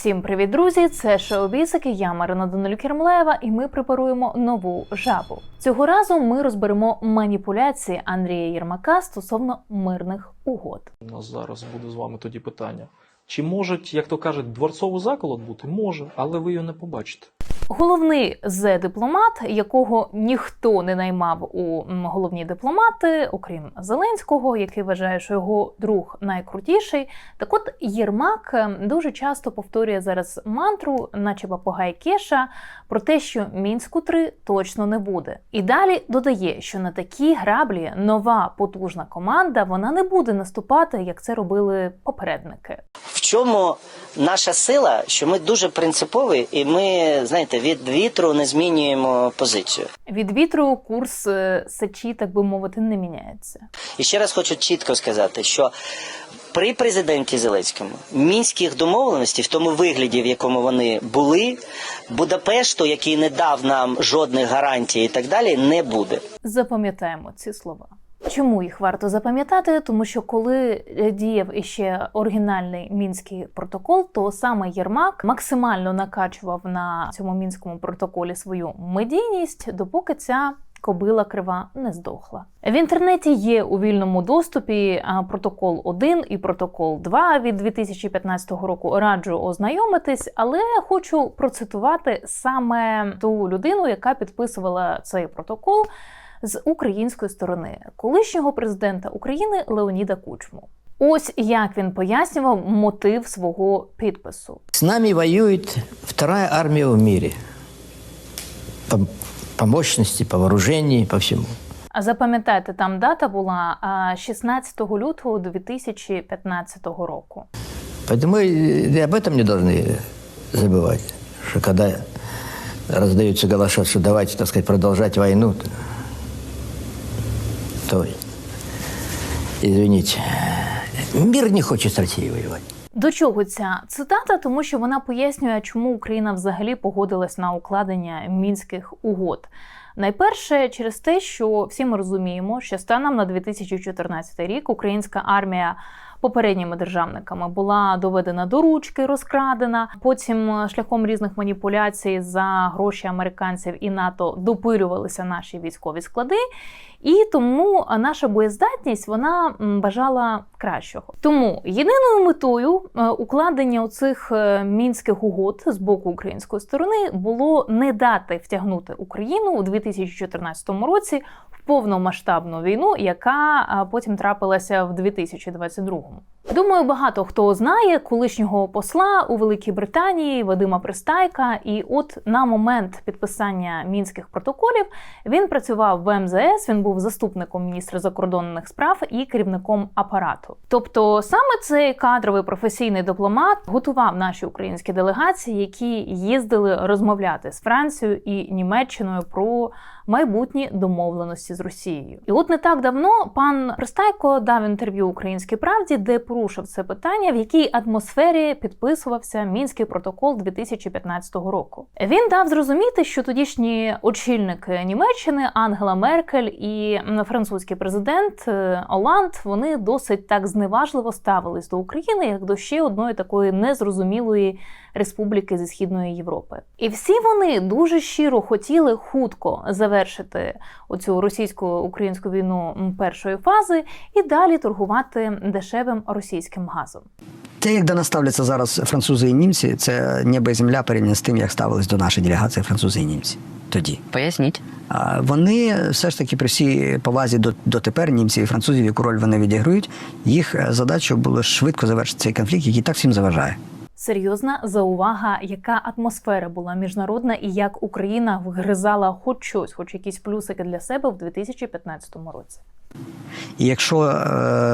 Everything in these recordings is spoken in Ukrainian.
Всім привіт, друзі! Це Шоу-Бізики, я Марина Данилю Кермлеєва, і ми препаруємо нову жабу. Цього разу ми розберемо маніпуляції Андрія Єрмака стосовно мирних угод. У нас зараз буде з вами тоді питання. Чи можуть, як то кажуть, дворцовий заколот бути? Може, але ви його не побачите. Головний з дипломат, якого ніхто не наймав у головні дипломати, окрім Зеленського, який вважає, що його друг найкрутіший. Так от Єрмак е, дуже часто повторює зараз мантру, наче папугай Кеша, про те, що мінську 3 точно не буде. І далі додає, що на такі граблі нова потужна команда вона не буде наступати, як це робили попередники. Чому наша сила, що ми дуже принципові, і ми, знаєте, від вітру не змінюємо позицію. Від вітру курс е, сечі, так би мовити, не міняється. І ще раз хочу чітко сказати, що при президенті Зеленському мінських домовленостей, в тому вигляді, в якому вони були, Будапешту, який не дав нам жодних гарантій і так далі, не буде. Запам'ятаємо ці слова. Чому їх варто запам'ятати? Тому що коли е, діяв іще оригінальний мінський протокол, то саме Єрмак максимально накачував на цьому мінському протоколі свою медійність, допоки ця кобила крива не здохла. В інтернеті є у вільному доступі протокол 1 і протокол 2 від 2015 року. Раджу ознайомитись, але хочу процитувати саме ту людину, яка підписувала цей протокол з української сторони колишнього президента України Леоніда Кучму. Ось як він пояснював мотив свого підпису. С нами воюет вторая армия в мире. По, по мощности, по вооружению, по всему. А запам'ятайте, там дата була а, 16 лютого 2015 року. Поэтому мы и об этом не должны забывать, что когда раздаются голоса, что давайте, так сказать, продолжать войну, то, извините, мир не хочет с Россией воевать. До чого ця цитата? Тому що вона пояснює, чому Україна взагалі погодилась на укладення мінських угод. Найперше через те, що всі ми розуміємо, що станом на 2014 рік українська армія попередніми державниками була доведена до ручки, розкрадена. Потім шляхом різних маніпуляцій за гроші американців і НАТО допирювалися наші військові склади. І тому наша боєздатність вона бажала кращого. Тому єдиною метою е, укладення оцих е, мінських угод з боку української сторони було не дати втягнути Україну у 2014 році в повномасштабну війну, яка потім трапилася в 2022. Думаю, багато хто знає колишнього посла у Великій Британії Вадима Пристайка. І от на момент підписання мінських протоколів він працював в МЗС. Він був заступником міністра закордонних справ і керівником апарату. Тобто, саме цей кадровий професійний дипломат готував наші українські делегації, які їздили розмовляти з Францією і Німеччиною про майбутні домовленості з Росією. І от не так давно пан Пристайко дав інтерв'ю Українській правді, де порушив це питання, в якій атмосфері підписувався мінський протокол 2015 року. Він дав зрозуміти, що тодішні очільники Німеччини Ангела Меркель і французький президент е, Оланд вони досить так зневажливо ставились до України як до ще одної такої незрозумілої республіки зі східної Європи. І всі вони дуже щиро хотіли хутко завершити оцю російсько-українську війну першої фази і далі торгувати дешевим російським газом. Те, як до нас ставляться зараз французи і німці, це небо і земля порівняно з тим, як ставились до нашої делегації французи і німці тоді. Поясніть. А Вони все ж таки при всій повазі до, дотепер німців і французів, яку роль вони відіграють, їх е, задачою було швидко завершити цей конфлікт, який так всім заважає. Серйозна заувага, яка атмосфера була міжнародна, і як Україна вгризала хоч щось, хоч якісь плюсики для себе в 2015 році. І якщо е,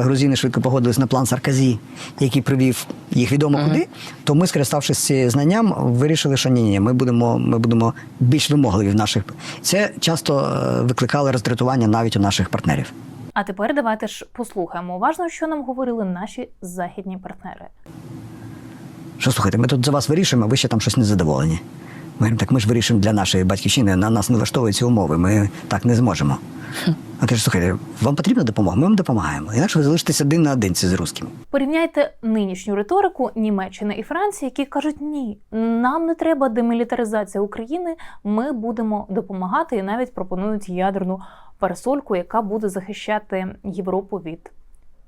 грузини швидко погодились на план Сарказі, який привів їх відомо куди, то ми, скориставшись цим знанням, вирішили, що ні, ні, ми будемо, ми будемо більш вимогливі в наших. Це часто е, викликало роздратування навіть у наших партнерів. А тепер давайте ж послухаємо уважно, що нам говорили наші західні партнери. Що слухайте, ми тут за вас вирішуємо, а ви ще там щось незадоволені. Ми говоримо, так ми ж вирішуємо для нашої батьківщини, на нас не влаштовують ці умови, ми так не зможемо. А каже, слухайте, вам потрібна допомога? Ми вам допомагаємо. Інакше ви залишитесь один на одинці з русскими. Порівняйте нинішню риторику Німеччини і Франції, які кажуть: ні, нам не треба демілітаризація України. Ми будемо допомагати і навіть пропонують ядерну парасольку, яка буде захищати Європу від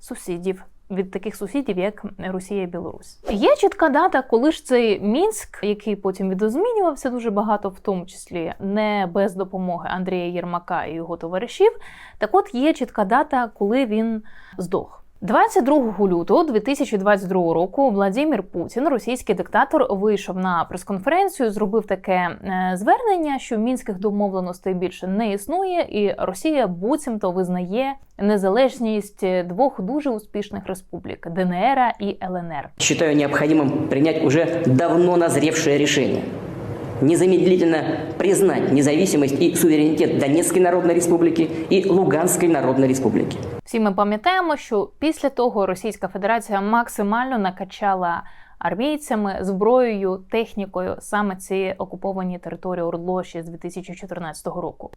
сусідів. Від таких сусідів, як Росія і Білорусь, є чітка дата, коли ж цей Мінськ, який потім відозмінювався дуже багато, в тому числі не без допомоги Андрія Єрмака і його товаришів. Так, от є чітка дата, коли він здох. 22 лютого 2022 року Владимир Путін, російський диктатор, вийшов на прес-конференцію, зробив таке е, звернення, що мінських домовленостей більше не існує, і Росія буцімто визнає незалежність двох дуже успішних республік ДНР і ЛНР. Считаю необходимым принять уже давно назревшее решение. Незамедлительно признать независимость и суверенитет Донецкой Народной Республики и Луганской Народной Республики. Всі ми пам'ятаємо, що після того Російська Федерація максимально накачала армійцями, зброєю, технікою саме ці окуповані території ОРДЛО ще з 2014 року.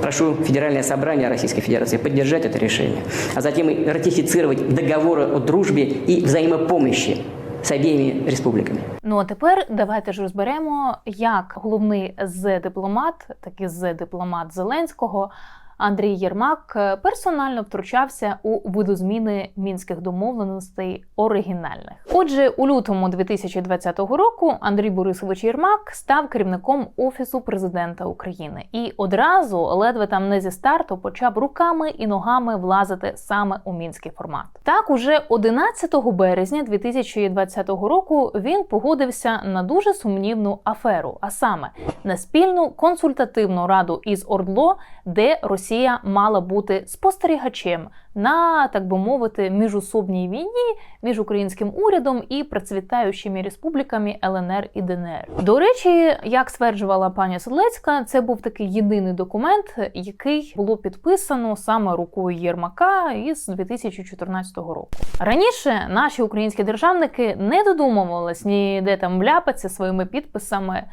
Прошу Федеральное собрание Российской Федерации поддержать это решение, а затем и ратифицировать договоры о дружбе и взаимопомощи с обеими республіками. Ну а тепер давайте ж розберемо, як головний з дипломат, так і з дипломат Зеленського. Андрій Єрмак е, персонально втручався у видозміни мінських домовленостей оригінальних. Отже, у лютому 2020 року Андрій Борисович Єрмак став керівником офісу президента України і одразу, ледве там не зі старту, почав руками і ногами влазити саме у мінський формат. Так, уже 11 березня 2020 року він погодився на дуже сумнівну аферу, а саме на спільну консультативну раду із ОРДЛО, де Росія мала бути спостерігачем на так би мовити міжусобній війні між українським урядом і процвітаючими республіками ЛНР і ДНР. До речі, як стверджувала пані Седлецька, це був такий єдиний документ, який було підписано саме рукою Єрмака із 2014 року. Раніше наші українські державники не додумувались ніде там вляпатися своїми підписами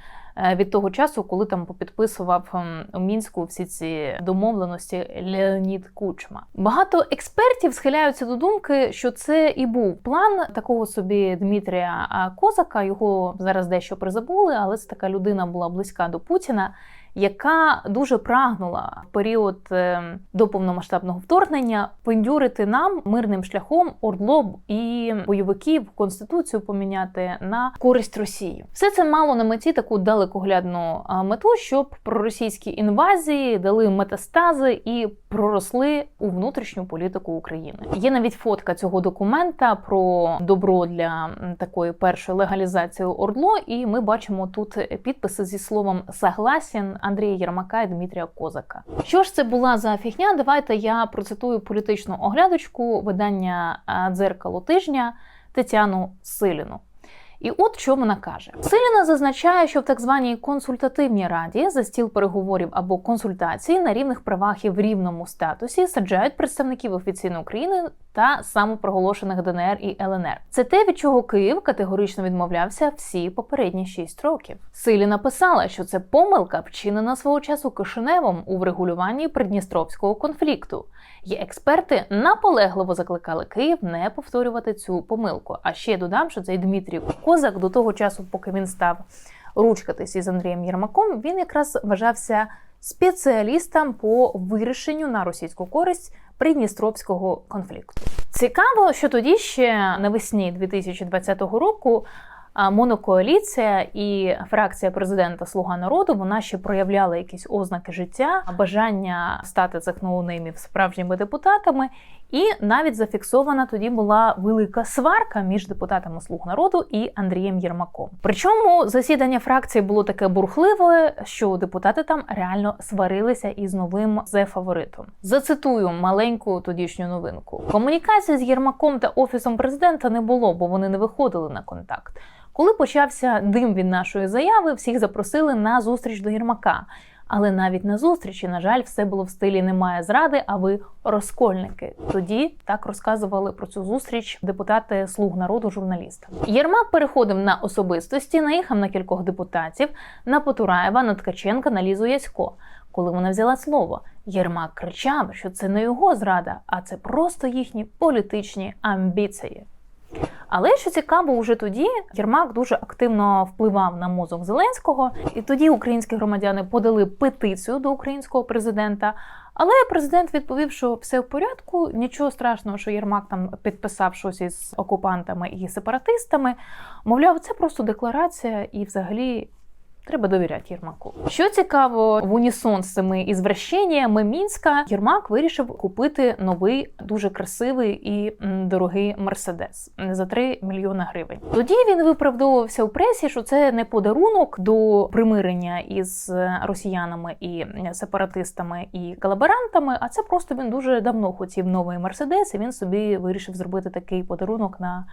від того часу, коли там попідписував ем, у мінську всі ці домовленості Леонід Кучма. Багато експертів схиляються до думки, що це і був план такого собі Дмитрія Козака. Його зараз дещо призабули, але це така людина була близька до Путіна. Яка дуже прагнула в період е, до повномасштабного вторгнення пендюрити нам мирним шляхом ордло і бойовиків конституцію поміняти на користь Росії. Все це мало на меті таку далекоглядну мету, щоб проросійські інвазії дали метастази і проросли у внутрішню політику України. Є навіть фотка цього документа про добро для такої першої легалізації ордло, і ми бачимо тут підписи зі словом «Согласен» Андрія Єрмака і Дмитрія Козака. Що ж це була за фігня? Давайте я процитую політичну оглядочку видання дзеркало тижня Тетяну Силіну. І от що вона каже: Силіна зазначає, що в так званій консультативній раді за стіл переговорів або консультацій на рівних правах і в рівному статусі саджають представників офіційної України та самопроголошених ДНР і ЛНР. Це те, від чого Київ категорично відмовлявся всі попередні шість років. Силіна писала, що це помилка, вчинена свого часу Кишиневом у врегулюванні придністровського конфлікту. І експерти наполегливо закликали Київ не повторювати цю помилку. А ще додам, що цей Дмитрій Козак до того часу, поки він став ручкатись із Андрієм Єрмаком, він якраз вважався спеціалістом по вирішенню на російську користь придністровського конфлікту. Цікаво, що тоді ще навесні 2020 року. Монокоаліція і фракція президента Слуга народу вона ще проявляла якісь ознаки життя, бажання стати цих ноунеймів справжніми депутатами, і навіть зафіксована тоді була велика сварка між депутатами Слуг народу і Андрієм Єрмаком. Причому засідання фракції було таке бурхливе, що депутати там реально сварилися із новим зе-фаворитом. Зацитую маленьку тодішню новинку: комунікації з Єрмаком та офісом президента не було, бо вони не виходили на контакт. Коли почався дим від нашої заяви, всіх запросили на зустріч до Єрмака. Але навіть на зустрічі, на жаль, все було в стилі немає зради, а ви розкольники. Тоді так розказували про цю зустріч депутати слуг народу журналістам. Єрмак переходив на особистості, наїхав на кількох депутатів, на Потураєва, на Ткаченка, на Лізу Ясько. Коли вона взяла слово, Єрмак кричав, що це не його зрада, а це просто їхні політичні амбіції. Але що цікаво, уже тоді Єрмак дуже активно впливав на мозок Зеленського, і тоді українські громадяни подали петицію до українського президента. Але президент відповів, що все в порядку, нічого страшного, що Єрмак там підписав щось із окупантами і сепаратистами. Мовляв, це просто декларація, і взагалі Треба довіряти Єрмаку. Що цікаво, в унісон з цими ізвращеннями Мінська Єрмак вирішив купити новий дуже красивий і дорогий мерседес за 3 мільйони гривень. Тоді він виправдовувався у пресі, що це не подарунок до примирення із е, росіянами і сепаратистами і колаборантами, а це просто він дуже давно хотів новий мерседес, і він собі вирішив зробити такий подарунок на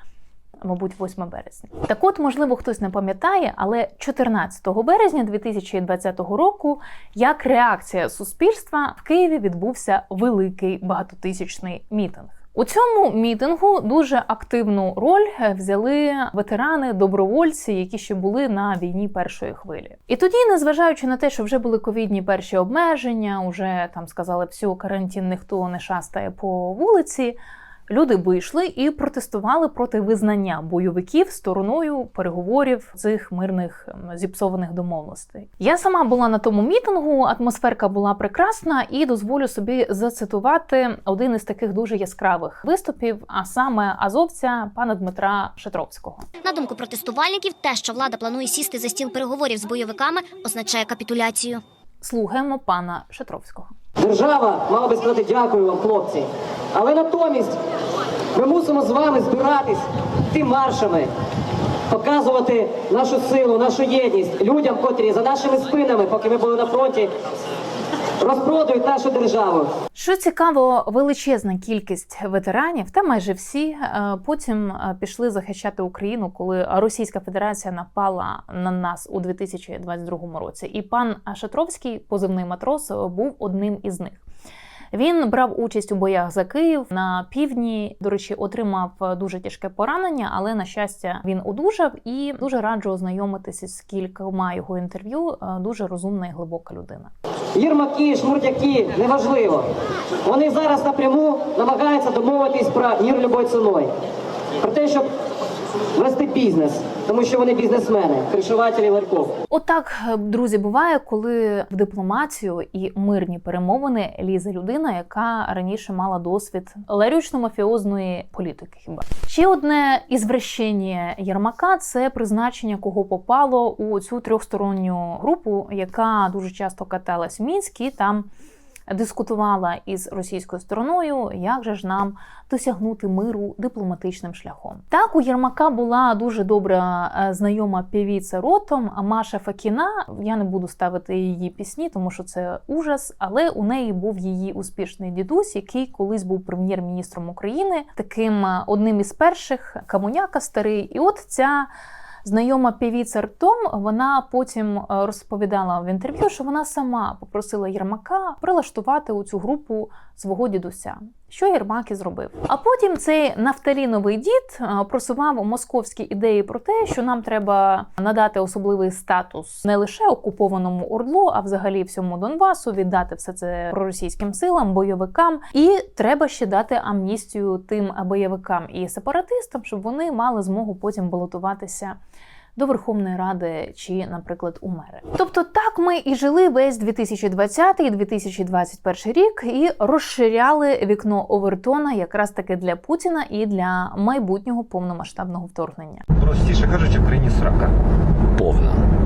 мабуть, 8 березня. Так от, можливо, хтось не пам'ятає, але 14 березня 2020 року, як реакція суспільства, в Києві відбувся великий багатотисячний мітинг. У цьому мітингу дуже активну роль взяли ветерани, добровольці, які ще були на війні першої хвилі. І тоді, незважаючи на те, що вже були ковідні перші обмеження, вже там сказали, все, карантин ніхто не шастає по вулиці. Люди вийшли і протестували проти визнання бойовиків стороною переговорів цих мирних ем, зіпсованих домовленостей. Я сама була на тому мітингу, атмосферка була прекрасна, і дозволю собі зацитувати один із таких дуже яскравих виступів, а саме азовця пана Дмитра Шетровського. На думку протестувальників, те, що влада планує сісти за стіл переговорів з бойовиками, означає капітуляцію. Слухаємо пана Шетровського. Держава мала би сказати дякую вам, хлопці. Але натомість ми мусимо з вами збиратись йти маршами, показувати нашу силу, нашу єдність людям, котрі за нашими спинами, поки ми були на фронті, розпродають нашу державу. Що цікаво, величезна кількість ветеранів, та майже всі е, потім е, пішли захищати Україну, коли Російська Федерація напала на нас у 2022 році. І пан Шатровський, позивний матрос, був одним із них. Він брав участь у боях за Київ на півдні. До речі, отримав дуже тяжке поранення, але на щастя він одужав і дуже раджу ознайомитися з кількома його інтерв'ю. Е, Дуже розумна і глибока людина. Єрмаки, шмурдяки, неважливо. Вони зараз напряму намагаються домовитись про мір любою ціною. Про те, щоб вести бізнес, тому що вони бізнесмени, кришувателі ларьков. Отак, е, друзі, буває, коли в дипломатію і мирні перемовини лізе людина, яка раніше мала досвід ларючно-мафіозної політики. Хіба ще одне ізвращення Єрмака це призначення кого попало у цю трьохсторонню групу, яка дуже часто каталась в Мінськ і там дискутувала із російською стороною, як же ж нам досягнути миру дипломатичним шляхом. Так у Єрмака була дуже добра е, знайома півіця ротом Маша Факіна. Я не буду ставити її пісні, тому що це ужас. Але у неї був її успішний дідусь, який колись був прем'єр-міністром України, таким е, одним із перших камуняка старий. І от ця. Знайома півіця Ртом, вона потім е, розповідала в інтерв'ю, що вона сама попросила Єрмака прилаштувати у цю групу свого дідуся. Що Єрмак і зробив. А потім цей нафталіновий дід е, просував московські ідеї про те, що нам треба надати особливий статус не лише окупованому Ордлу, а взагалі всьому Донбасу, віддати все це проросійським силам, бойовикам, і треба ще дати амністію тим бойовикам і сепаратистам, щоб вони мали змогу потім балотуватися до Верховної Ради чи, наприклад, у мери. Тобто, так ми і жили весь 2020 і 2021 рік і розширяли вікно Овертона якраз таки для Путіна і для майбутнього повномасштабного вторгнення. Простіше кажучи, приніс рака. повна.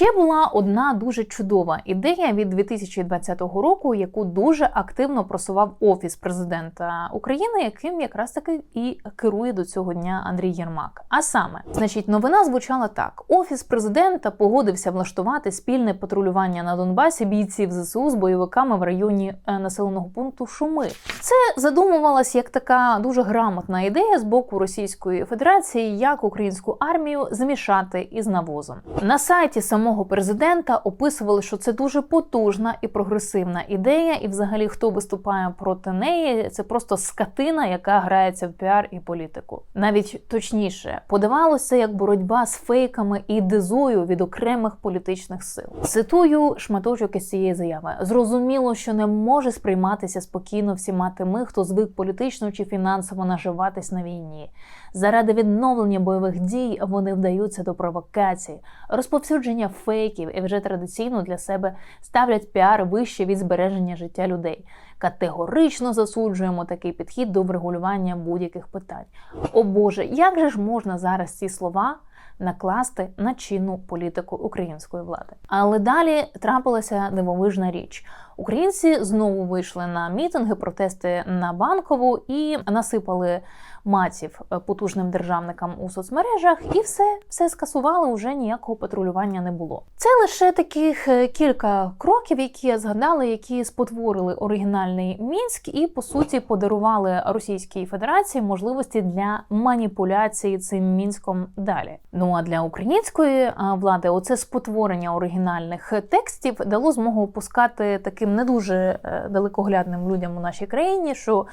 Ще була одна дуже чудова ідея від 2020 року, яку дуже активно просував офіс президента України, яким якраз таки і керує до цього дня Андрій Єрмак. А саме, значить, новина звучала так: офіс президента погодився влаштувати спільне патрулювання на Донбасі бійців ЗСУ з бойовиками в районі е, населеного пункту Шуми. Це задумувалась як така дуже грамотна ідея з боку Російської Федерації, як українську армію змішати із навозом на сайті самого самого президента описували, що це дуже потужна і прогресивна ідея, і взагалі хто виступає проти неї, це просто скотина, яка грається в піар і політику. Навіть точніше, подавалося як боротьба з фейками і дезою від окремих політичних сил. Цитую шматочок із цієї заяви: зрозуміло, що не може сприйматися спокійно всіма тими, хто звик політично чи фінансово наживатись на війні. Заради відновлення бойових дій вони вдаються до провокацій, розповсюдження фейків і вже традиційно для себе ставлять піар вище від збереження життя людей. Категорично засуджуємо такий підхід до врегулювання будь-яких питань. О Боже, як же ж можна зараз ці слова накласти на чинну політику української влади? Але далі трапилася дивовижна річ. Українці знову вийшли на мітинги, протести на банкову і насипали матів е, потужним державникам у соцмережах, і все, все скасували. Уже ніякого патрулювання не було. Це лише таких е, кілька кроків, які я згадала, які спотворили оригінальний мінськ і по суті подарували Російській Федерації можливості для маніпуляції цим мінськом далі. Ну а для української е, влади оце спотворення оригінальних текстів дало змогу опускати таким не дуже далекоглядним людям у нашій країні, що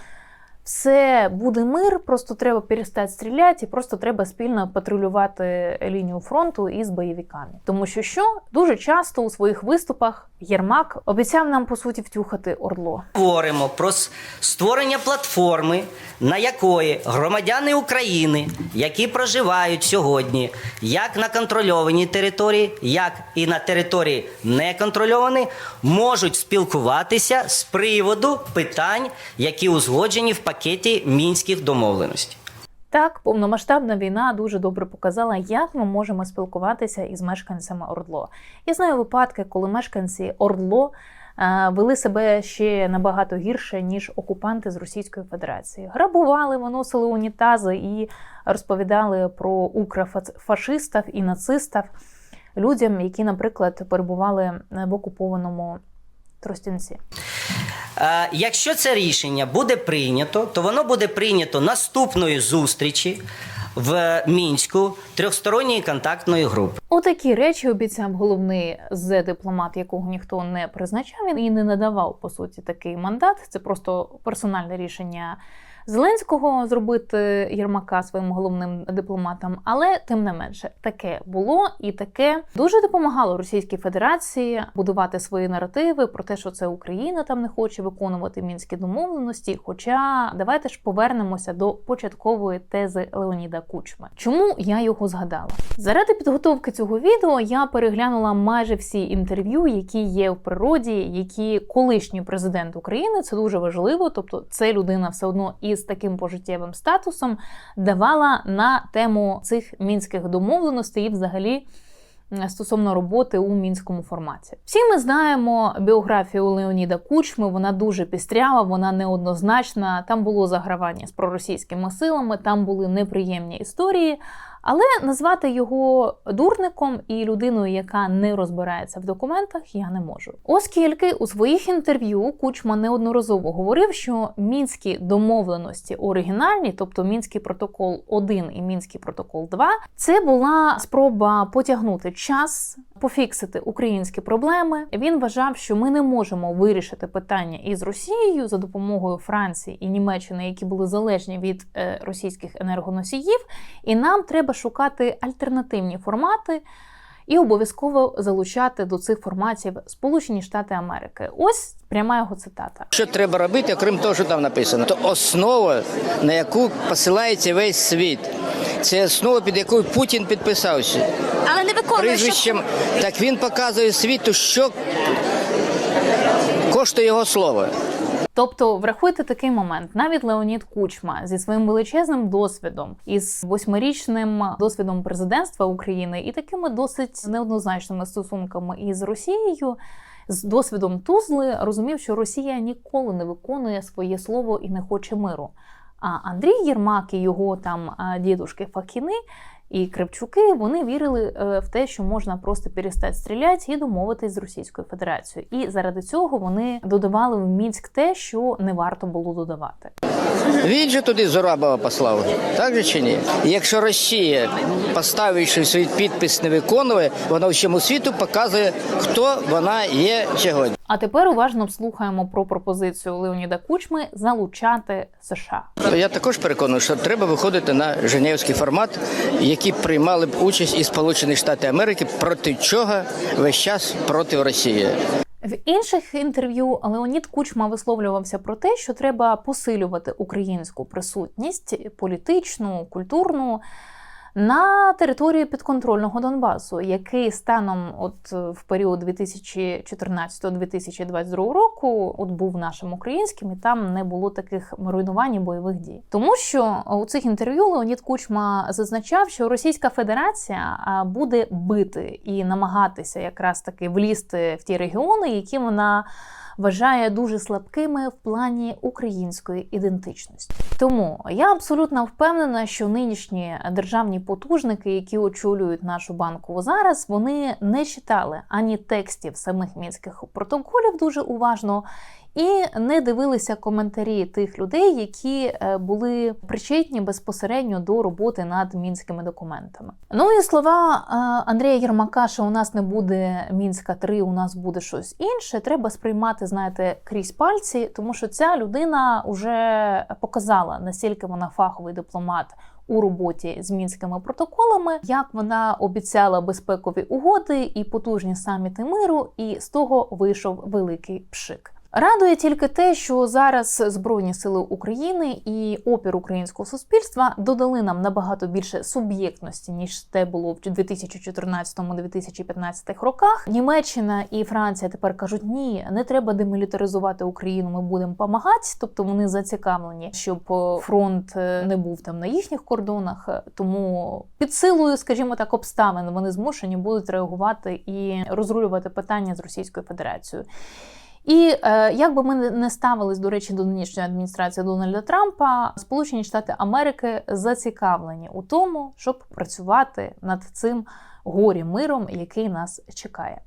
все буде мир, просто треба перестати стріляти, і просто треба спільно патрулювати лінію фронту із бойовиками. Тому що що дуже часто у своїх виступах Єрмак обіцяв нам по суті втюхати ордло. Говоримо про створення платформи, на якої громадяни України, які проживають сьогодні як на контрольованій території, як і на території неконтрольованій, можуть спілкуватися з приводу питань, які узгоджені в пакеті мінських домовленостей. Так, повномасштабна війна дуже добре показала, як ми можемо спілкуватися із мешканцями Ордло. Я знаю випадки, коли мешканці Ордло е, вели себе ще набагато гірше, ніж окупанти з Російської Федерації. Грабували, виносили унітази і розповідали про укрофашистів і нацистів людям, які, наприклад, перебували в окупованому Тростянці. Е, Якщо це рішення буде прийнято, то воно буде прийнято наступної зустрічі в мінську трьохсторонньої контактної групи. Отакі речі обіцяв головний з дипломат, якого ніхто не призначав він і не надавав по суті такий мандат. Це просто персональне рішення Зеленського зробити Єрмака своїм головним дипломатом. Але тим не менше, таке було і таке дуже допомагало Російській Федерації будувати свої наративи про те, що це Україна там не хоче виконувати мінські домовленості. Хоча давайте ж повернемося до початкової тези Леоніда Кучми. Чому я його згадала? Заради підготовки цього відео я переглянула майже всі інтерв'ю, які є в природі, які колишній президент України це дуже важливо. Тобто, це людина все одно із таким пожиттєвим статусом давала на тему цих мінських домовленостей і взагалі. Стосовно роботи у мінському форматі, всі ми знаємо біографію Леоніда Кучми. Вона дуже пістрява, вона неоднозначна. Там було загравання з проросійськими силами, там були неприємні історії. Але назвати його дурником і людиною, яка не розбирається в документах, я не можу. Оскільки у своїх інтерв'ю Кучма неодноразово говорив, що мінські домовленості оригінальні, тобто мінський протокол 1 і мінський протокол 2, це була спроба потягнути час, пофіксити українські проблеми. Він вважав, що ми не можемо вирішити питання із Росією за допомогою Франції і Німеччини, які були залежні від е, російських енергоносіїв, і нам треба шукати альтернативні формати. І обов'язково залучати до цих форматів Сполучені Штати Америки. Ось пряма його цитата. Що треба робити, окрім того, що там написано? То основа, на яку посилається весь світ. Це основа, під якою Путін підписався. Але не виконує Прізвищем, так він показує світу, що коштує його слово. Тобто, врахуйте такий момент. Навіть Леонід Кучма зі своїм величезним досвідом, із восьмирічним досвідом президентства України і такими досить неоднозначними стосунками із Росією. З досвідом Тузли розумів, що Росія ніколи не виконує своє слово і не хоче миру. А Андрій Єрмак і його там дідушки Факіни і Кравчуки вони вірили е, в те, що можна просто перестати стріляти і домовитись з Російською Федерацією. І заради цього вони додавали в Мінськ те, що не варто було додавати. Він же туди Зурабова послав, так же чи ні? Якщо Росія, поставивши свій підпис, не виконує, вона всьому світу показує, хто вона є сьогодні. А тепер уважно слухаємо про пропозицію Леоніда Кучми залучати США. Я також переконаний, що треба виходити на Женевський формат, які приймали б участь і Сполучені Штати Америки, проти чого весь час проти Росії. В інших інтерв'ю Леонід Кучма висловлювався про те, що треба посилювати українську присутність політичну, культурну на території підконтрольного Донбасу, який станом от е, в період 2014-2022 року от був нашим українським, і там не було таких руйнувань і бойових дій. Тому що у цих інтерв'ю Леонід Кучма зазначав, що Російська Федерація буде бити і намагатися якраз таки влізти в ті регіони, які вона вважає дуже слабкими в плані української ідентичності. Тому я абсолютно впевнена, що нинішні державні потужники, які очолюють нашу банку зараз, вони не читали ані текстів самих мінських протоколів дуже уважно. І не дивилися коментарі тих людей, які е, були причетні безпосередньо до роботи над мінськими документами. Ну і слова е, Андрія Єрмака, що у нас не буде мінська 3 у нас буде щось інше. Треба сприймати, знаєте, крізь пальці, тому що ця людина вже показала наскільки вона фаховий дипломат. У роботі з мінськими протоколами, як вона обіцяла безпекові угоди і потужні саміти миру, і з того вийшов великий пшик. Радує тільки те, що зараз Збройні сили України і опір українського суспільства додали нам набагато більше суб'єктності ніж те було в 2014-2015 роках. Німеччина і Франція тепер кажуть: ні, не треба демілітаризувати Україну. Ми будемо допомагати. Тобто вони зацікавлені, щоб е, фронт е, не був там на їхніх кордонах. Тому під силою, скажімо так, обставин вони змушені будуть реагувати і розрулювати питання з Російською Федерацією. І е, як би ми не ставились, до речі, до нинішньої адміністрації Дональда Трампа, Сполучені Штати Америки зацікавлені у тому, щоб працювати над цим горі миром, який нас чекає.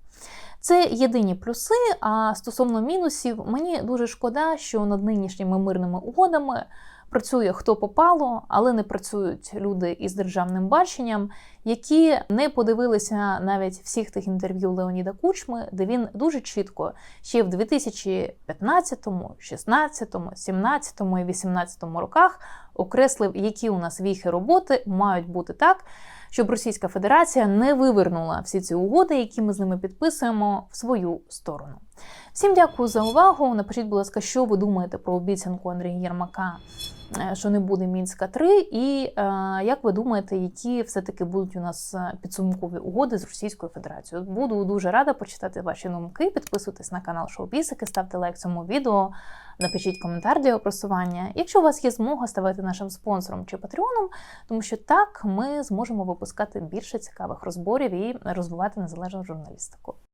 Це єдині плюси. А стосовно мінусів, мені дуже шкода, що над нинішніми мирними угодами працює хто попало, але не працюють люди із державним баченням, які не подивилися навіть всіх тих інтерв'ю Леоніда Кучми, де він дуже чітко ще в 2015, 16, 17 і 18 роках окреслив, які у нас віхи роботи мають бути так. Щоб Російська Федерація не вивернула всі ці угоди, які ми з ними підписуємо, в свою сторону. Всім дякую за увагу. Напишіть, будь ласка, що ви думаєте про обіцянку Андрія Єрмака, е, що не буде мінська 3 і е, як ви думаєте, які все-таки будуть у нас е, підсумкові угоди з Російською Федерацією? Буду дуже рада почитати ваші думки. Підписуйтесь на канал Шоу Бісики, ставте лайк цьому відео, напишіть коментар для його просування. Якщо у вас є змога, ставайте нашим спонсором чи патреоном, тому що так ми зможемо випускати більше цікавих розборів і розвивати незалежну журналістику.